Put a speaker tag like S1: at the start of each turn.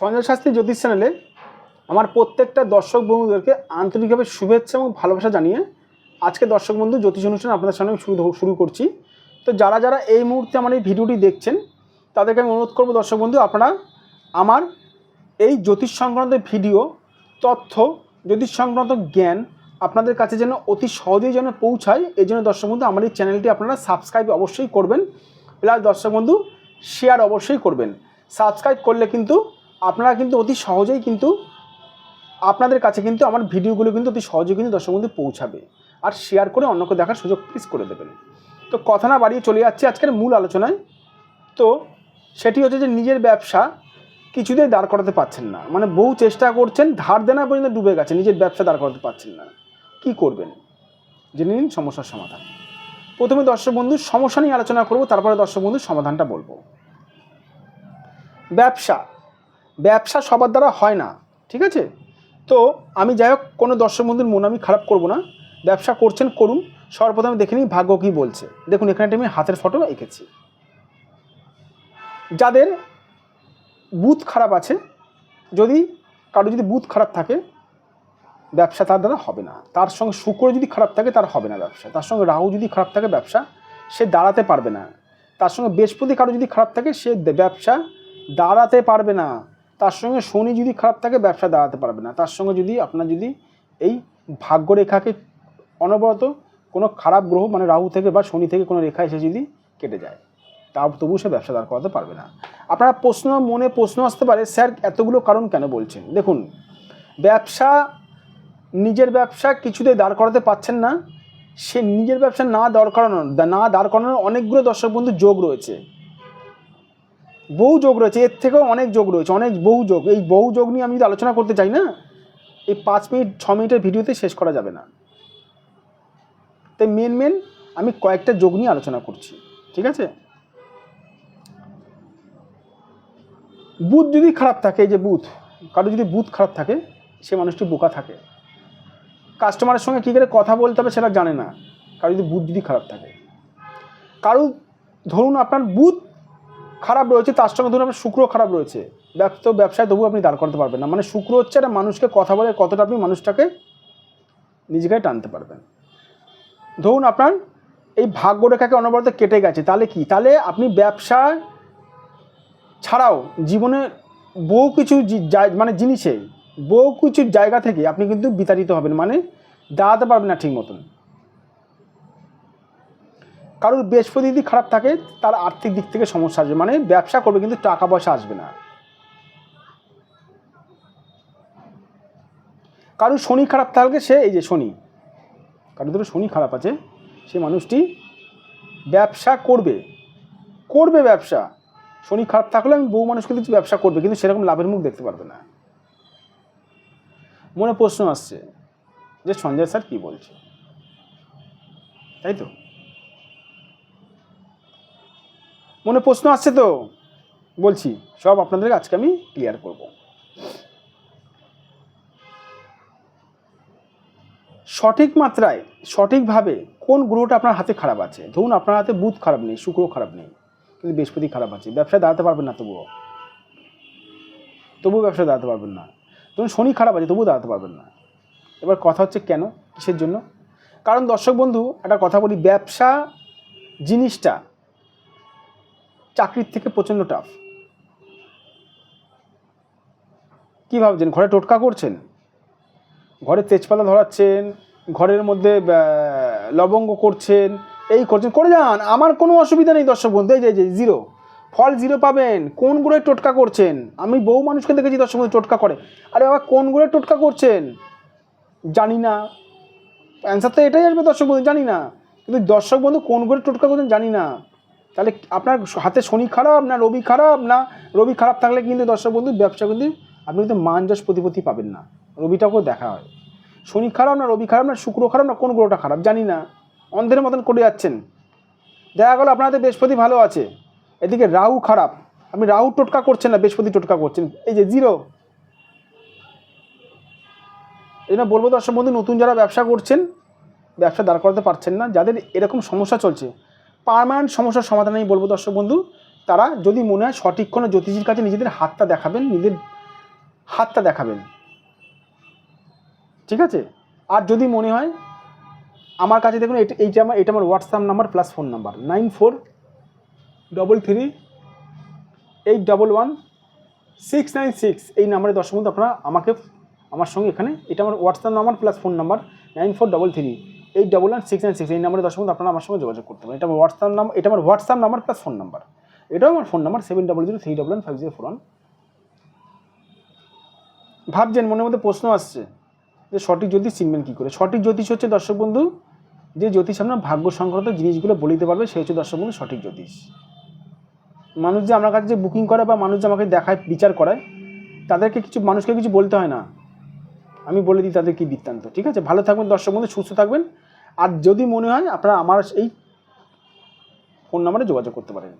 S1: সঞ্জয় শাস্ত্রী জ্যোতিষ চ্যানেলে আমার প্রত্যেকটা দর্শক বন্ধুদেরকে আন্তরিকভাবে শুভেচ্ছা এবং ভালোবাসা জানিয়ে আজকে দর্শক বন্ধু জ্যোতিষ অনুষ্ঠান আপনাদের সামনে শুরু শুরু করছি। তো যারা যারা এই মুহূর্তে আমার এই ভিডিওটি দেখছেন, তাদেরকে আমি অনুরোধ করব দর্শক বন্ধু, আপনারা আমার এই জ্যোতিষ সংক্রান্ত ভিডিও, তথ্য, জ্যোতিষ সংক্রান্ত জ্ঞান আপনাদের কাছে যেন অতি সহজেই যেন পৌঁছায়, এই জন্য দর্শক বন্ধু আমার এই চ্যানেলটি আপনারা সাবস্ক্রাইব অবশ্যই করবেন, প্লাস দর্শক বন্ধু, শেয়ার অবশ্যই করবেন। সাবস্ক্রাইব করলে কিন্তু আপনারা কিন্তু অতি সহজেই কিন্তু আপনাদের কাছে কিন্তু আমার ভিডিওগুলো কিন্তু অতি সহজে কিন্তু দর্শক বন্ধু পৌঁছাবে। আর শেয়ার করে অন্যকে দেখার সুযোগ প্লিজ করে দেবেন। তো কথা না বাড়িয়ে চলে যাচ্ছি আজকের মূল আলোচনায়। তো সেটি হচ্ছে যে নিজের ব্যবসা কিছুতেই দাঁড় করাতে পারছেন না। মানে বহু চেষ্টা করছেন, ধার দেনা পর্যন্ত ডুবে গেছে, নিজের ব্যবসা দাঁড় করাতে পারছেন না। কি করবেন? জেনে নিন সমস্যার সমাধান। প্রথমে দর্শক বন্ধু, সমস্যা নিয়ে আলোচনা করব, তারপরে দর্শক বন্ধুর সমাধানটা বলব। ব্যবসা ব্যবসা সবার দ্বারা হয় না, ঠিক আছে? তো আমি যাই হোক, কোনো দর্শক বন্ধুর মন আমি খারাপ করব না। ব্যবসা করছেন, করুন। সর্বপ্রথমে দেখে নিই ভাগ্য কী বলছে। দেখুন, এখানে আমি হাতের ফটো এঁকেছি। যাদের বুথ খারাপ আছে, যদি কারও যদি বুথ খারাপ থাকে, ব্যবসা তার দ্বারা হবে না। তার সঙ্গে শুক্র যদি খারাপ থাকে, তার হবে না ব্যবসা। তার সঙ্গে রাহু যদি খারাপ থাকে, ব্যবসা সে দাঁড়াতে পারবে না। তার সঙ্গে বৃহস্পতি কারও যদি খারাপ থাকে, সে ব্যবসা দাঁড়াতে পারবে না। তার সঙ্গে শনি যদি খারাপ থাকে, ব্যবসা দাঁড়াতে পারবে না। তার সঙ্গে যদি আপনার যদি এই ভাগ্যরেখাকে অনবরত কোনো খারাপ গ্রহ মানে রাহু থেকে বা শনি থেকে কোনো রেখা এসে যদি কেটে যায় তা তবু সে ব্যবসা দাঁড় করাতে পারবে না। আপনারা প্রশ্ন মনে প্রশ্ন আসতে পারে, স্যার এতগুলো কারণ কেন বলছেন? দেখুন, ব্যবসা, নিজের ব্যবসা কিছুতেই দাঁড় করাতে পারছেন না। সে নিজের ব্যবসা না দাঁড় করানোর, না দাঁড় করানোর অনেকগুলো দর্শক বন্ধু যোগ রয়েছে। বহু যোগ রয়েছে, এর থেকেও অনেক যোগ রয়েছে, অনেক বহু যোগ। এই বহু যোগ নিয়ে আমি যদি আলোচনা করতে চাই না, এই পাঁচ মিনিট, ছ মিনিটের ভিডিওতে শেষ করা যাবে না। তাই মেন মেন আমি কয়েকটা যোগ নিয়ে আলোচনা করছি, ঠিক আছে? বুথ যদি খারাপ থাকে, এই যে বুথ কারও যদি বুথ খারাপ থাকে, সে মানুষটি বোকা থাকে। কাস্টমারের সঙ্গে কী করে কথা বলতে হবে সেটা জানে না, কারও যদি বুথ যদি খারাপ থাকে। কারও, ধরুন আপনার বুথ খারাপ রয়েছে, তার সঙ্গে ধরুন আপনার শুক্র খারাপ রয়েছে। তো ব্যবসায় তবু আপনি দাঁড় করতে পারবেন না। মানে শুক্র হচ্ছে একটা মানুষকে কথা বলে কতটা আপনি মানুষটাকে নিজেকে টানতে পারবেন। ধরুন আপনার এই ভাগ্যরেখাকে অনবরত কেটে গেছে, তাহলে কি? তাহলে আপনি ব্যবসা ছাড়াও জীবনে বহু কিছু মানে জিনিসে বহু কিছু জায়গা থেকে আপনি কিন্তু বিতাড়িত হবেন। মানে দাঁড়াতে পারবেন না ঠিক মতন। কারোর বৃহস্পতি যদি খারাপ থাকে, তার আর্থিক দিক থেকে সমস্যা আসবে। মানে ব্যবসা করবে কিন্তু টাকা পয়সা আসবে না। কারোর শনি খারাপ থাকলে সে, এই যে শনি, কারোর ধরো শনি খারাপ আছে, সে মানুষটি ব্যবসা করবে। করবে ব্যবসা। শনি খারাপ থাকলে আমি বহু মানুষকে দেখছি ব্যবসা করবে, কিন্তু সেরকম লাভের মুখ দেখতে পারবে না। মনে প্রশ্ন আসছে যে সঞ্জয় স্যার কী বলছে? তাই তো? মনে প্রশ্ন আসছে তো? বলছি, সব আপনাদেরকে আজকে আমি ক্লিয়ার করব। সঠিক মাত্রায়, সঠিকভাবে কোন গ্রহটা আপনার হাতে খারাপ আছে? ধরুন আপনার হাতে বুধ খারাপ নেই, শুক্র খারাপ নেই, কিন্তু বৃহস্পতি খারাপ আছে, ব্যবসায় দাঁড়াতে পারবেন না তবুও। তবুও ব্যবসায় দাঁড়াতে পারবেন না। ধরুন শনি খারাপ আছে, তবুও দাঁড়াতে পারবেন না। এবার কথা হচ্ছে কেন? কিসের জন্য? কারণ দর্শক বন্ধু, একটা কথা বলি, ব্যবসা জিনিসটা চাকরির থেকে প্রচণ্ড টাফ কী ভাবছেন? ঘরে টোটকা করছেন? ঘরে তেজপাতা ধরাচ্ছেন, ঘরের মধ্যে লবঙ্গ করছেন, এই করছেন। করে যান, আমার কোনো অসুবিধা নেই দর্শক বন্ধু। এই যে জিরো ফল জিরো পাবেন। কোন গুঁড়োয় টোটকা করছেন? আমি বহু মানুষকে দেখেছি দর্শক বন্ধু, টোটকা করে। আরে বাবা, কোন গুঁড়োয় টোটকা করছেন? জানি না। অ্যান্সার তো এটাই আসবে দর্শক বন্ধু, জানি না। কিন্তু দর্শক বন্ধু, কোন করে টোটকা করছেন জানি না। তাহলে আপনার হাতে শনি খারাপ না রবি খারাপ না রবি খারাপ থাকলে কিন্তু দর্শক বন্ধু, ব্যবসা কিন্তু আপনি কিন্তু মান যশ প্রতিপত্তি পাবেন না। রবিটাকেও দেখা হয়। শনি খারাপ না রবি খারাপ না শুক্র খারাপ না কোন গ্রহটা খারাপ জানি না। অন্ধের মতন করে যাচ্ছেন। দেখা গেলো আপনাদের বৃহস্পতি ভালো আছে। এদিকে রাহু খারাপ। আপনি রাহু টোটকা করছেন না, বৃহস্পতি টোটকা করছেন। এই যে জিরো। এই জন্য বলব দর্শক বন্ধু, নতুন যারা ব্যবসা করছেন, ব্যবসা দাঁড় করাতে পারছেন না। যাদের এরকম সমস্যা চলছে পার্মানেন্ট সমস্যার সমাধান আমি বলব দর্শক বন্ধু, তারা যদি মনে হয় সঠিক কোনো জ্যোতিষীর কাছে নিজেদের হাতটা দেখাবেন নিজেদের হাতটা দেখাবেন। ঠিক আছে? আর যদি মনে হয়, আমার কাছে দেখুন, এটা, এইটা আমার, এটা আমার WhatsApp number plus phone number nine four double three eight double one six nine six এই নাম্বারে দর্শক বন্ধু, আপনারা আমাকে, আমার সঙ্গে এখানে, এটা আমার WhatsApp number plus phone number nine four double three eight double one six nine six এই নাম্বারে দর্শক বন্ধু আপনারা আমার সঙ্গে যোগাযোগ করতে পারেন। এটা আমার হোয়াটসঅ্যাপ নাম্বার এটা আমার WhatsApp number plus phone number এটাও আমার phone number seven double zero three double one five zero four one ভাবছেন, মনের মধ্যে প্রশ্ন আসছে যে সঠিক জ্যোতিষ চিনবেন কী করে? সঠিক জ্যোতিষ হচ্ছে, দর্শক বন্ধু, যে জ্যোতিষ আপনার ভাগ্য সংক্রান্ত জিনিসগুলো বলে দিতে পারবে, সে হচ্ছে, দর্শক বন্ধু, সঠিক জ্যোতিষ। মানুষ যে আমার কাছে যে বুকিং করে বা মানুষ যে আমাকে দেখায়, বিচার করায়, তাদেরকে কিছু, মানুষকে কিছু বলতে হয় না। আমি বলে দিই তাদের কি বৃত্তান্ত, ঠিক আছে? ভালো থাকবেন, দর্শক বন্ধু, সুস্থ থাকবেন। আর যদি মনে হয় আপনারা আমার এই ফোন নাম্বারে যোগাযোগ করতে পারেন।